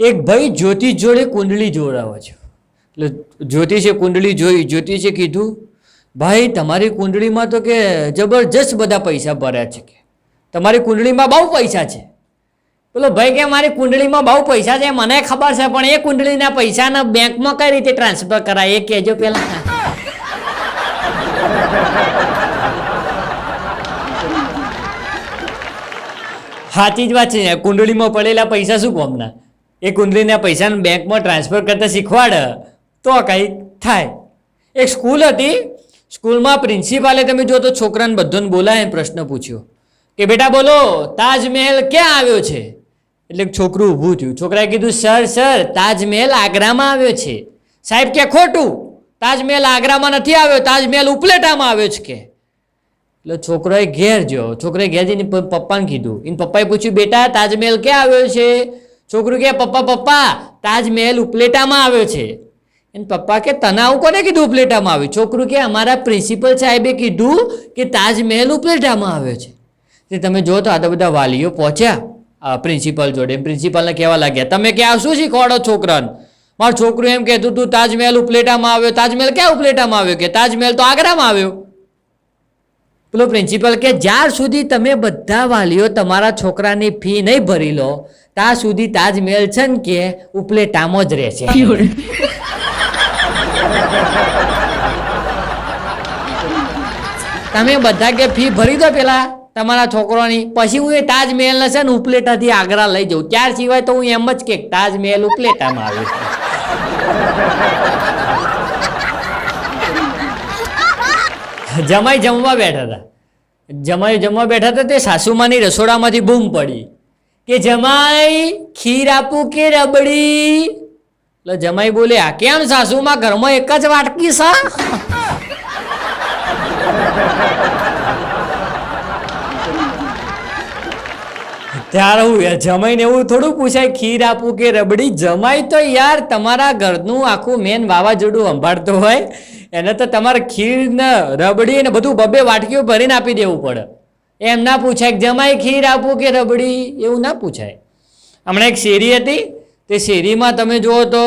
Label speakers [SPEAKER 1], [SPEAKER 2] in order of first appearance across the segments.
[SPEAKER 1] એક ભાઈ જ્યોતિષ જોડે કુંડળી જોડાવે છે. એટલે જ્યોતિષે કુંડળી જોઈ જ્યોતિષે કીધું, ભાઈ, તમારી કુંડળીમાં તો કે જબરજસ્ત બધા પૈસા ભર્યા છે કે. તમારી કુંડળીમાં બહુ પૈસા છે. પેલો ભાઈ, કે મારી કુંડળીમાં બહુ પૈસા છે? મને ખબર છે, પણ એ કુંડળીના પૈસાના બેંકમાં કઈ રીતે ટ્રાન્સફર કરાય? એ કહેજો પહેલાં. સાચી જ વાત છે, કુંડળીમાં પડેલા પૈસા શું કોમના? એ કુંડળીના પૈસાને બેંકમાં ટ્રાન્સફર કરતા શીખવાડે, તો કંઈક થાય. એક સ્કૂલ હતી, સ્કૂલમાં પ્રિન્સિપાલે તમે જો તો છોકરાને બધાને બોલાય પ્રશ્ન પૂછ્યો. કે બેટા બોલો, તાજમહેલ ક્યાં આવ્યો છે? એટલે છોકરું ઊભું થયું. છોકરાએ કીધું, સર સર, તાજમહેલ આગ્રામાં આવ્યો છે. સાહેબ કે ખોટું? તાજમહેલ આગ્રામાં નથી આવ્યો, તાજમહેલ ઉપલેટામાં આવ્યો છે કે? એટલે છોકરોએ ઘેર ગયો છોકરાએ ઘેર જઈને પપ્પાને કીધું. એને પપ્પાએ પૂછ્યું, બેટા, તાજમહેલ ક્યાં આવ્યો છે? છોકરું કે, પપ્પા પપ્પા તાજમહેલ ઉપલેટામાં આવ્યો છે. એને પપ્પા કે, તને આવું કોને કીધું ઉપલેટામાં આવ્યું? છોકરું કે, અમારા પ્રિન્સિપલ સાહેબે કીધું કે તાજમહેલ ઉપલેટામાં આવ્યો છે. તે તમે જો તો આ બધા વાલીઓ પહોંચ્યા પ્રિન્સિપલ જોડે. પ્રિન્સિપલને કહેવા લાગ્યા, તમે કે આ શું શીખવાડો છોકરાને? મારું છોકરું એમ કહેતું, તું તાજમહેલ ઉપલેટામાં આવ્યો. તાજમહેલ ક્યાં ઉપલેટામાં આવ્યો? કે તાજમહેલ તો આગ્રામાં આવ્યો. પેલો પ્રિન્સિપલ કે જ્યાં સુધી તમે બધા વાલીઓ તમારા છોકરાની ફી નહીં ભરી લો, ત્યાં સુધી તાજમહેલ છે ને કે ઉપલેટામાં જ રહેશે. તમે બધા કે ફી ભરી દો પેલા તમારા છોકરાની, પછી હું એ તાજમહેલ છે ને ઉપલેટાથી આગ્રા લઈ જાઉં. ત્યાર સિવાય તો હું એમ જ કે તાજમહેલ ઉપલેટામાં આવ્યો જમાઈ જમવા બેઠા હતા. જમાઈ જમવા બેઠા હતા તે સાસુમાની રસોડામાંથી બૂમ પડી કે જમાઈ, ખીર આપું કે રબડી? એટલે જમાઈ બોલે, આ કેમ સાસુમાં ઘરમાં એક જ વાટકી સા ત્યારે હું યાર જમાઈને એવું થોડું પૂછાય, ખીર આપું કે રબડી? જમાઈ તો યાર તમારા ઘરનું આખું મેન વાવાઝોડું સંભાળતો હોય. એને તો તમારે ખીરને રબડી ને બધું બબે વાટકીઓ ભરીને આપી દેવું પડે. એમ ના પૂછાય કે જમાઈ ખીર આપું કે રબડી? એવું ના પૂછાય. હમણાં એક શેરી હતી, તે શેરીમાં તમે જુઓ તો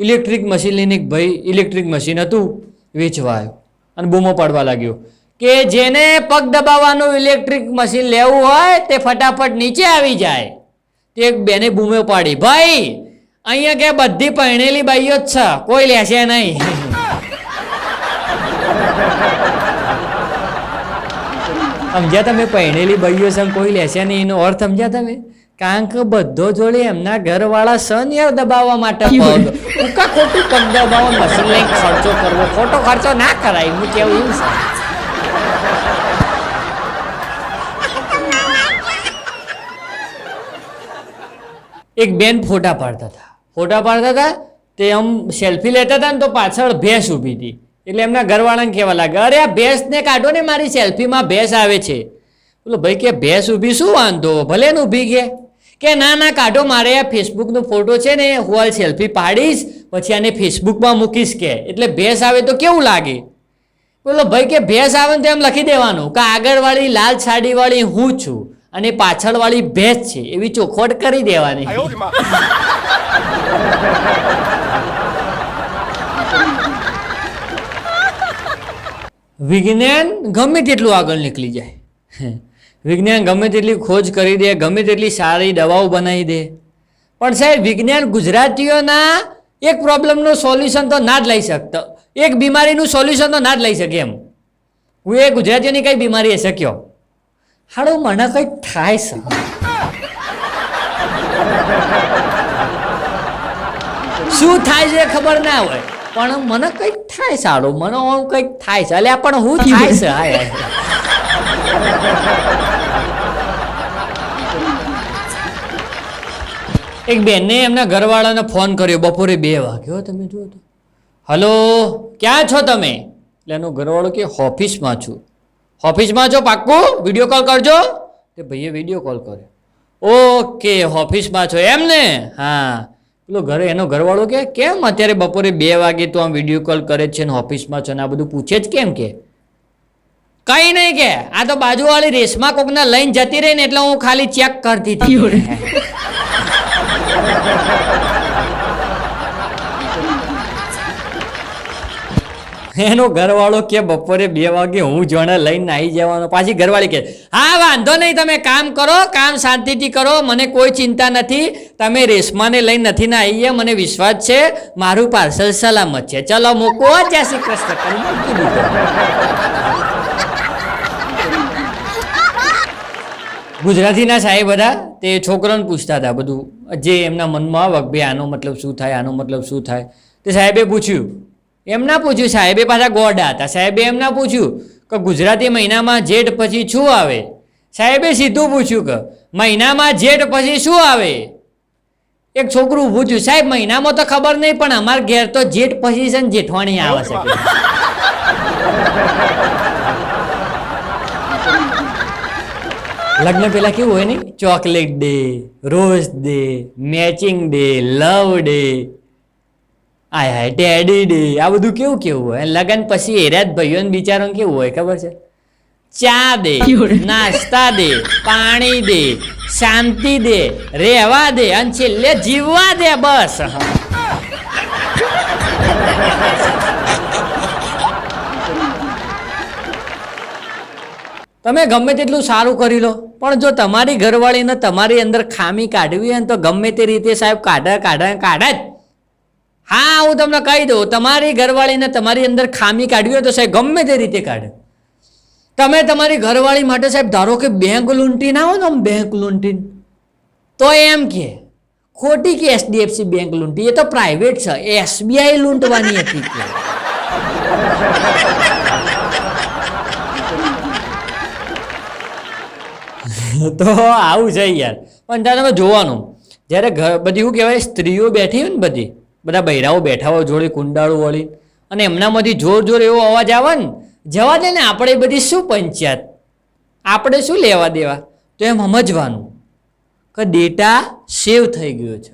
[SPEAKER 1] ઇલેક્ટ્રિક મશીન લઈને એક ભાઈ ઇલેક્ટ્રિક મશીન હતું વેચવા આવ્યો અને બૂમો પાડવા લાગ્યો કે જેને પગ દબાવવાનું ઇલેક્ટ્રિક મશીન લેવું હોય તે ફટાફટ નીચે આવી જાય. તે એક બેને બૂમે પાડી, ભાઈ, અહીંયા કે બધી પહેણેલી બાઈઓ જ છે, કોઈ લેશે નહીં. સમજ્યા તમે પહેણેલી બાઈઓ છે કોઈ લેશે નહીં એનો અર્થ સમજ્યા તમે? કારણ કે બધો જોડે એમના ઘરવાળા સન યાર દબાવવા માટે પગ. ટૂંકા ખોટું પગ દબાવો મશીન લઈ ખર્ચો કરવો. ખોટો ખર્ચો ના કરાય હું કેવું એવું છે? એક બેન ફોટા પાડતા હતા. ફોટા પાડતા હતા તે આમ સેલ્ફી લેતા હતા ને તો પાછળ ભેંસ ઊભી હતી. એટલે એમના ઘરવાળાને કહેવા લાગે, અરે, આ ભેંસને કાઢો ને મારી સેલ્ફીમાં, ભેંસ આવે છે. બોલો, ભાઈ, કે ભેંસ ઊભી, શું વાંધો? ભલે ને ઊભી કે કે, ના ના, કાઢો, મારે આ ફેસબુકનો ફોટો છે ને, હું આ સેલ્ફી પાડીશ, પછી આને ફેસબુકમાં મૂકીશ કે. એટલે ભેંસ આવે તો કેવું લાગે? બોલો, ભાઈ, કે ભેંસ આવે ને તો એમ લખી દેવાનું કે આગળવાળી લાલ સાડીવાળી હું છું અને પાછળવાળી ભેંસ છે. એવી ચોખવટ કરી દેવાની. વિજ્ઞાન ગમે તેટલું આગળ નીકળી જાય. વિજ્ઞાન ગમે તેટલી ખોજ કરી દે, ગમે તેટલી સારી દવાઓ બનાવી દે. પણ સાહેબ, વિજ્ઞાન ગુજરાતીઓના એક પ્રોબ્લેમનું સોલ્યુશન તો ના જ લઈ શકતો. એક બીમારીનું સોલ્યુશન તો ના જ લઈ શકે એમ. હું એ ગુજરાતીઓની કઈ બીમારી એ શક્યો? હાડો, મને કંઈક થાય છે. શું થાય છે ખબર ના હોય. પણ મને કંઈક થાય સારું મને હું કંઈક થાય છે. અલ્યા પણ હું થાય છે હાય એક બેનને એમના ઘરવાળાને ફોન કર્યો બપોરે બે વાગ્યો તમે જુઓ તો. હલો ક્યાં છો તમે? એટલે એનો ઘરવાળો કે ઓફિસમાં છું. ઓફિસમાં છો પાક્કું? વીડિયો કોલ કરજો. તે ભાઈએ વીડિયો કોલ કર્યો. ઓકે ઓફિસમાં છો. એમ ને હા. પેલો ઘરે એનો ઘરવાળો કે કેમ અત્યારે બપોરે બે વાગે તો આમ વીડિયો કોલ કરે છે ને ઓફિસમાં છે ને આ બધું પૂછે જ કેમ કે? કઈ નહીં કે આ તો બાજુવાળી રેશમા કોકના લઈને જતી રહી ને એટલે હું ખાલી ચેક કરતી હતી. એનો ઘરવાળો કે બપોરે બે વાગે હું જોણે લઈને આવી જવાનો. પાછી ઘરવાળી કે, હા, વાંધો નહીં, તમે કામ કરો, કામ શાંતિથી કરો, મને કોઈ ચિંતા નથી. તમે રેશમાને લઈને નથી ના આવી મને વિશ્વાસ છે, મારું પાર્સલ સલામત છે. ચલો, મૂકો. જય શ્રી કૃષ્ણ. ગુજરાતીના સાહેબ બધા તે છોકરાને પૂછતા હતા બધું, જે એમના મનમાં આવક, ભાઈ, આનો મતલબ શું થાય, આનો મતલબ શું થાય? તે સાહેબે પૂછ્યું એમ ના પૂછ્યું, સાહેબે પાછા ગોડા હતા. સાહેબે એમ ના પૂછ્યું કે ગુજરાતી મહિનામાં જેઠ પછી શું આવે? સાહેબે સીધું પૂછ્યું કે મહિનામાં જેઠ પછી શું આવે? એક છોકરું થયું, સાહેબ, મહિનામાં તો ખબર નહીં, પણ અમારા ઘેર તો જેઠ પછી છે ને જેઠવાણી આવે છે. લગ્ન પેલા કેવું હોય ને? Chocolate day, rose day, matching day, love day આય હાય ટેડી ડે. આ બધું કેવું કેવું હોય? લગન પછી જ ભાઈઓ બિચારો કેવું હોય ખબર છે? ચા દે નાસ્તા દે પાણી દે શાંતિ દે રહેવા દે અને છેલ્લે જીવવા દે બસ. તમે ગમે તેટલું સારું કરી લો પણ જો તમારી ઘરવાળીને તમારી અંદર ખામી કાઢવી હોય તો ગમે તે રીતે સાહેબ કાઢા કાઢા કાઢા જ. હા, હું તમને કહી દઉં, તમારી ઘરવાળીને તમારી અંદર ખામી કાઢવી હોય તો સાહેબ ગમે તે રીતે કાઢે. તમે તમારી ઘરવાળી માટે સાહેબ ધારો કે બેંક લૂંટી ના હોય ને આમ બેંક લૂંટી તો એમ કે, ખોટી કે એચડીએફસી બેંક લૂંટી? એ તો પ્રાઇવેટ છે, એસબીઆઈ લૂંટવાની હતી કે. તો આવું છે યાર. પણ ત્યાં તમે જોવાનું, જ્યારે ઘર બધી શું કહેવાય, સ્ત્રીઓ બેઠી હોય ને બધી બધા બૈરાઓ બેઠા હોય જોડે, કુંડાળું વળી. અને એમનામાંથી જોર જોર એવો અવાજ આવે ને, જવા દે ને આપણે બધી શું પંચાયત? આપણે શું લેવા દેવા? તો એમ સમજવાનું કે ડેટા સેવ થઈ ગયો છે.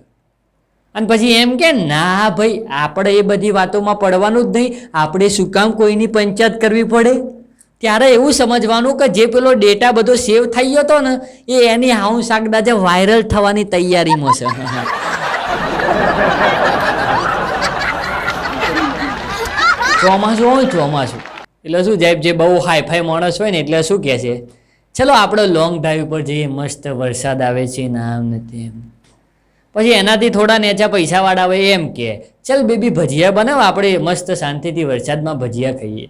[SPEAKER 1] અને પછી એમ કે, ના ભાઈ, આપણે એ બધી વાતોમાં પડવાનું જ નહીં. આપણે શું કામ કોઈની પંચાયત કરવી પડે? ત્યારે એવું સમજવાનું કે જે પેલો ડેટા બધો સેવ થઈ ગયો હતો ને, એ એની હાઉ શાકડા વાયરલ થવાની તૈયારીમાં છે. ચોમાસું હોય ચોમાસું. એટલે શું જાય જે બહુ હાઈફાઈ માણસ હોય ને એટલે શું કહે છે, ચલો આપણે લોંગ ડ્રાઈવ પર જઈએ, મસ્ત વરસાદ આવે છે ને આમ ને તેમ. પછી એનાથી થોડા નેચા પૈસાવાળા હોય એમ કે, ચલ બેબી ભજીયા બનાવ, આપણે મસ્ત શાંતિથી વરસાદમાં ભજીયા ખાઈએ.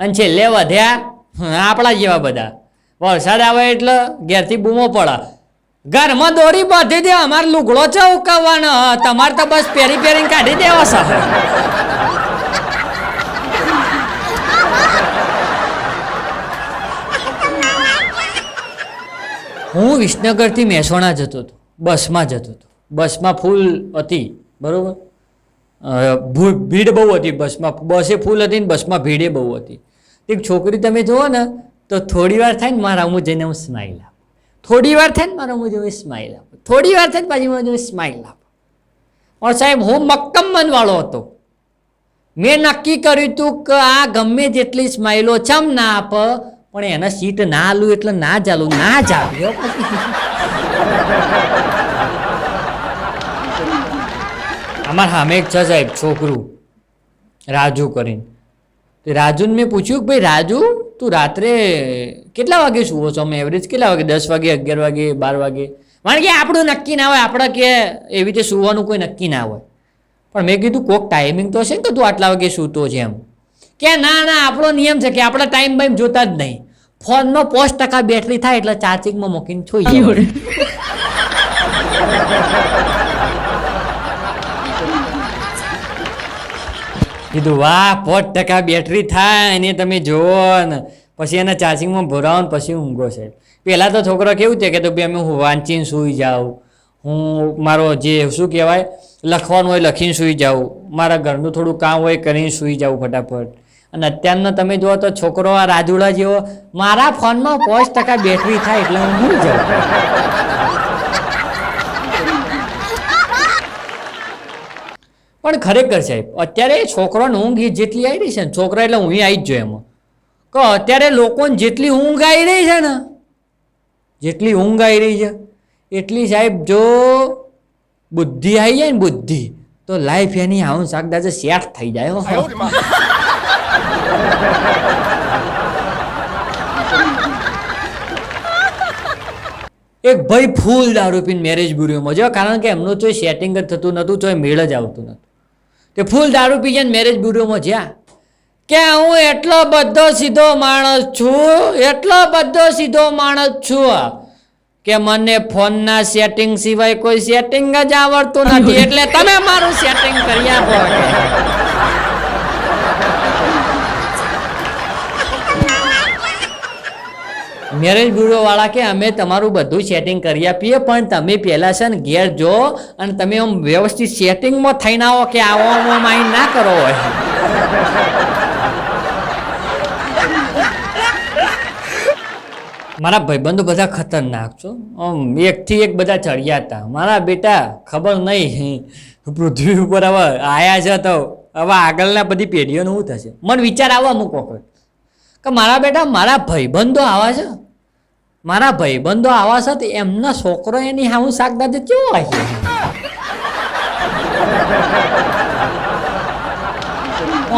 [SPEAKER 1] અને છેલ્લે વધ્યા આપણા જેવા બધા. વરસાદ આવે એટલે ઘેરથી બૂમો પડે. ઘરમાં દોરી બાંધી દે, અમારે લુગડો ઉકાવવાનો તમારે તો બસ પહેરી પહેરીને કાઢી દેવા છે. હું વિસનગરથી મહેસાણા જતો હતો. બસમાં જતો હતો. બસમાં ફૂલ હતી, બરાબર? ભીડ બહુ હતી બસમાં. બસે ફૂલ હતી ને બસમાં ભીડે બહુ હતી. એક છોકરી તમે જુઓ ને, તો થોડી વાર થાય ને મારા હું જઈને હું સ્માઇલ આપું. થોડી વાર થાય ને મારા હું જઈને સ્માઇલ આપું. થોડી વાર થાય ને પાછી હું સ્માઈલ સ્માઇલ આપું. પણ સાહેબ, હું મક્કમ મનવાળો હતો. મેં નક્કી કર્યું હતું કે આ ગમે જેટલી સ્માઇલો ચમ ના આપ પણ એના સીટ ના આલું એટલે ના ચાલુ ના ચાલ્યો અમારા સામે એક છે સાહેબ છોકરું, રાજુ કરીને. તે રાજુને મેં પૂછ્યું કે ભાઈ, રાજુ, તું રાત્રે કેટલા વાગે સુવો છો? અમે એવરેજ કેટલા વાગે? દસ વાગે, અગિયાર વાગે, બાર વાગે? કારણ કે આપણું નક્કી ના હોય, આપણે કે એવી રીતે સુવાનું કોઈ નક્કી ના હોય. પણ મેં કીધું, કોક ટાઈમિંગ તો હશે ને કે તું આટલા વાગે સૂતો છે એમ? કે ના ના આપણો નિયમ છે કે આપણે ટાઈમ બાઈમ જોતા જ નહીં. ફોનનો પાંચ ટકા બેટરી થાય એટલે ચાર્જિંગમાં મૂકીને છોઈ. કીધું વાહ પાંચ ટકા બેટરી થાય એને તમે જોવો ને. પછી એના ચાર્જિંગમાં ભરાવો ને પછી ઊંઘો છે. પહેલાં તો છોકરો કેવું છે કે તો ભાઈ અમે હું વાંચીને સૂઈ જાઉં. હું મારો જે શું કહેવાય લખવાનું હોય લખીને સૂઈ જાઉં. મારા ઘરનું થોડું કામ હોય કરીને સૂઈ જાઉં ફટાફટ. અને અત્યારનો તમે જુઓ તો છોકરો આ રાજુડા જેવો, મારા ફોનમાં પાંચ ટકા બેટરી થાય એટલે હું ભૂલી જાઉં. પણ ખરેખર સાહેબ, અત્યારે છોકરાને ઊંઘ જેટલી આવી રહી છે ને, છોકરા એટલે ઊંઘી આવી જ જોઈએ એમાં. કે અત્યારે લોકોને જેટલી ઊંઘ આવી રહી છે ને, જેટલી ઊંઘ આવી રહી છે, એટલી સાહેબ જો બુદ્ધિ આવી જાય ને બુદ્ધિ, તો લાઈફ એની આવું શાકદાજે સેટ થઈ જાય એક ભાઈ ફૂલ દારૂ પીને મેરેજ બ્યુરોમાં. જો કારણ કે એમનું ચોય સેટિંગ જ થતું નહોતું ચોય મેળ જ આવતું નહોતું. તે ફૂલ દારૂ પી જાય મેરેજ બ્યુરોમાં જ્યાં? કે હું એટલો બધો સીધો માણસ છું એટલો બધો સીધો માણસ છું કે મને ફોનના સેટિંગ સિવાય કોઈ સેટિંગ જ આવડતું નથી. એટલે તમે મારું સેટિંગ કરી આપો મેરેજ બ્યુરો વાળા કે અમે તમારું બધું સેટિંગ કરી આપીએ, પણ તમે પહેલાં છે ને ઘેર જો અને તમે આમ વ્યવસ્થિત સેટિંગમાં થઈને આવો કે આવવામાં માઇન્ડ ના કરો હોય. મારા ભાઈબંધો બધા ખતરનાક છો. આમ એકથી એક બધા ચડ્યા હતા. મારા બેટા ખબર નહીં, પૃથ્વી ઉપર હવે આયા છે તો હવે આગળના બધી પેઢીઓનું શું થશે? મને વિચાર આવવા મૂકો કે મારા બેટા, મારા ભાઈબંધો આવા છે? મારા ભાઈબંધો આવા છે તો એમના છોકરો એની હાઉ શાકભાજી કેવો હશે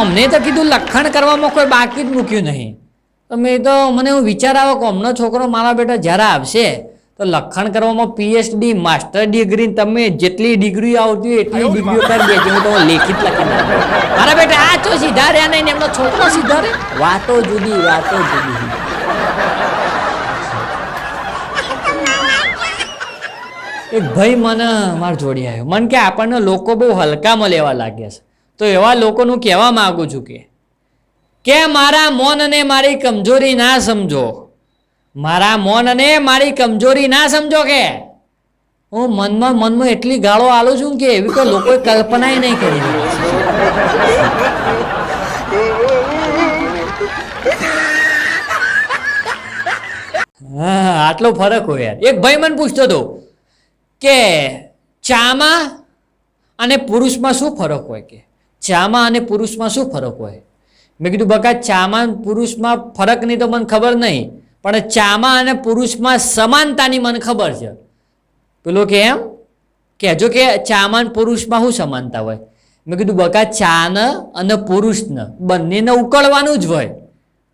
[SPEAKER 1] અમને તો કીધું લખણ કરવામાં કોઈ બાકી જ મૂક્યું નહીં. તો મેં તો મને એવું વિચાર આવ્યો કે અમનો છોકરો મારા બેટા જ્યારે આવશે તો લખણ કરવામાં પીએચડી માસ્ટર ડિગ્રી તમે જેટલી ડિગ્રી આવતી એટલી ડિગ્રીઓ કરી દેજો હું તમે લેખિત લખી મારા બેટા આ તો સીધા રહ્યા નહીં એમનો છોકરો સીધા રે વાતો જુદી વાતો જુદી. એક ભાઈ મને માર જોડી આવ્યો મન કે આપણને લોકો બહુ હલકામાં લેવા લાગ્યા છે. તો એવા લોકોનું કહેવા માગું છું કે કે મારા મૌન અને મારી કમજોરી ના સમજો. મારા મોન અને મારી કમજોરી ના સમજો કે. હું મનમાં મનમાં એટલી ગાળો આલું છું કે એવી કોઈ લોકોએ કલ્પનાય નહીં કરી હા, આટલો ફરક હોય યાર. એક ભાઈ મને પૂછતો હતો કે ચામાં અને પુરુષમાં શું ફરક હોય કે? ચામાં અને પુરુષમાં શું ફરક હોય? મેં કીધું, બકા, ચામાં પુરુષમાં ફરક નહીં તો મને ખબર નહીં, પણ ચામાં અને પુરુષમાં સમાનતાની મને ખબર છે. પેલો કે એમ? કહેજો કે ચામાં પુરુષમાં શું સમાનતા હોય? મેં કીધું, બકા, ચાન અને પુરુષન બંનેને ઉકળવાનું જ હોય.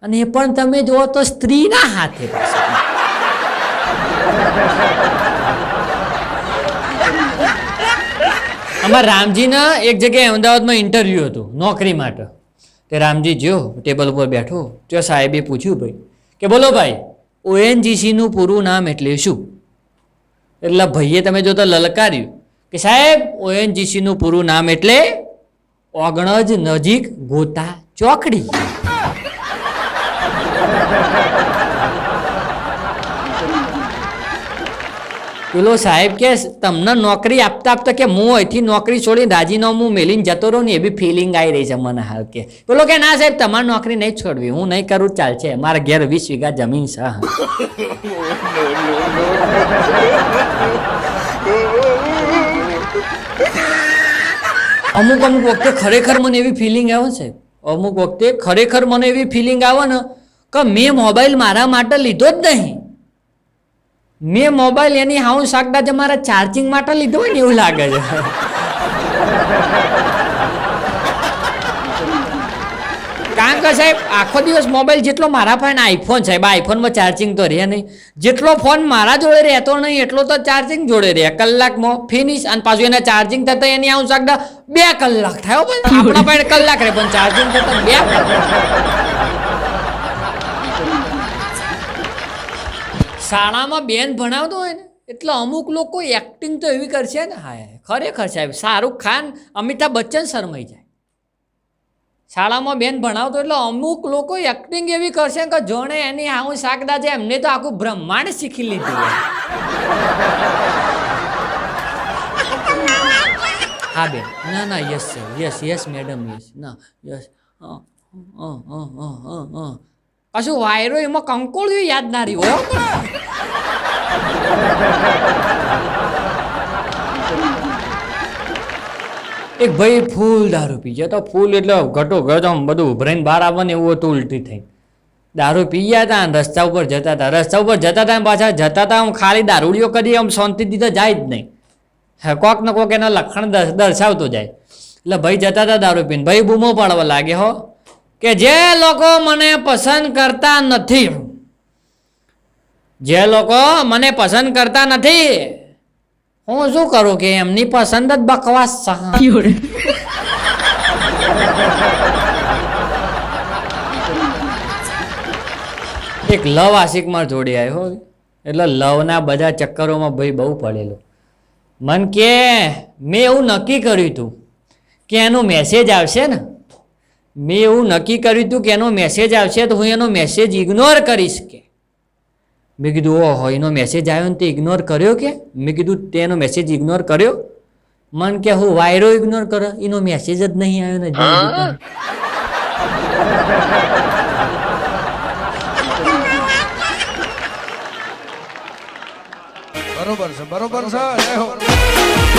[SPEAKER 1] અને એ પણ તમે જુઓ તો સ્ત્રીના હાથે અમારા રામજીના એક જગ્યાએ અમદાવાદમાં ઇન્ટરવ્યૂ હતું, નોકરી માટે. તે રામજી જો ટેબલ ઉપર બેઠો. તો સાહેબે પૂછ્યું ભાઈ, કે બોલો ભાઈ ઓએનજીસીનું પૂરું નામ એટલે શું? એટલે ભાઈએ તમે જો તો લલકાર્યું કે સાહેબ ઓએનજીસીનું પૂરું નામ એટલે ઓગણજ નજીક ગોતા ચોકડી. પેલો સાહેબ કે, તમને નોકરી આપતા આપતા કે હું અહીંથી નોકરી છોડીને રાજીનામું મેલીને જતો રહું ને એવી ફિલિંગ આવી રહી છે મને હાલ કે. પેલો કે, ના સાહેબ, તમારી નોકરી નહીં છોડવી, હું નહીં કરું, ચાલશે. મારા ઘેર વીસ વીઘા જમીન છે. અમુક અમુક વખતે ખરેખર મને એવી ફિલિંગ આવે છે. અમુક વખતે ખરેખર મને એવી ફિલિંગ આવે ને કે મેં મોબાઈલ મારા માટે લીધો જ નહીં. મેં મોબાઈલ એની હાઉ શાકભાજી મારા ચાર્જિંગ માટે લીધો હોય ને એવું લાગે છે. કારણ કે સાહેબ, આખો દિવસ મોબાઈલ જેટલો મારા પાસે આઈફોન સાહેબ આઈફોનમાં ચાર્જિંગ તો રહે નહીં. જેટલો ફોન મારા જોડે રહેતો નહીં, એટલો તો ચાર્જિંગ જોડે રહે. કલાકમાં ફિનિશ અને પાછું એના ચાર્જિંગ થતા એની આવું શકતા બે કલાક થાય પણ આપણા પાસે કલાક રહે, પણ ચાર્જિંગ થતા બે કલાક. શાળામાં બેન ભણાવતો હોય ને, એટલે અમુક લોકો એક્ટિંગ તો એવી કરશે ને. હા ખરેખર સાહેબ, શાહરૂખ ખાન, અમિતાભ બચ્ચન શરમાઈ જાય. શાળામાં બેન ભણાવતો એટલે અમુક લોકો એક્ટિંગ એવી કરશે કે જોણે એની આવું શાકદા છે, એમને તો આખું બ્રહ્માંડ શીખી લીધું હા બેન, ના ના, yes sir yes yes madam yes, ના, યસ પાછું વાયરો એમાં કંકોળ યાદ ના રહ્યું એક ભાઈ ફૂલ દારૂ પી ગયા. તો ફૂલ એટલે ઘટો ઘટ આમ બધું ઉભરાઈને બહાર આવવાનું એવું હતું, ઉલટી થઈ. દારૂ પી ગયા હતા રસ્તા ઉપર જતા હતા રસ્તા ઉપર જતા હતા પાછા જતા હતા આમ ખાલી દારૂડીઓ કરી આમ શાંતિથી તો જાય જ નહીં. હે, કોક ને કોક એના લક્ષણ દર્શાવતો જાય. એટલે ભાઈ જતા હતા દારૂ પીને. ભાઈ બૂમો પાડવા લાગે હો કે જે લોકો મને પસંદ કરતા નથી જે લોકો મને પસંદ કરતા નથી હું શું કરું કે એમની પસંદ જ બકવાસ，એક લવ આશિકમાં જોડી આવ્યો એટલે લવના બધા ચક્કરોમાં ભાઈ બહુ પડેલો. મન કે મેં એવું નક્કી કર્યું હતું કે એનો મેસેજ આવશે ને. મેં એવું નક્કી કર્યું હતું કે એનો મેસેજ આવશે તો હું એનો મેસેજ ઇગ્નોર કરીશ કે. મેં કીધું ઓહો એનો મેસેજ આવ્યો ને તે ઇગ્નોર કર્યો કે? મેં કીધું તેનો મેસેજ ઇગ્નોર કર્યો? મન કે હું વાયરો ઇગ્નોર કરો. એનો મેસેજ જ નહીં આવ્યો ને
[SPEAKER 2] બરોબર છે બરોબર છે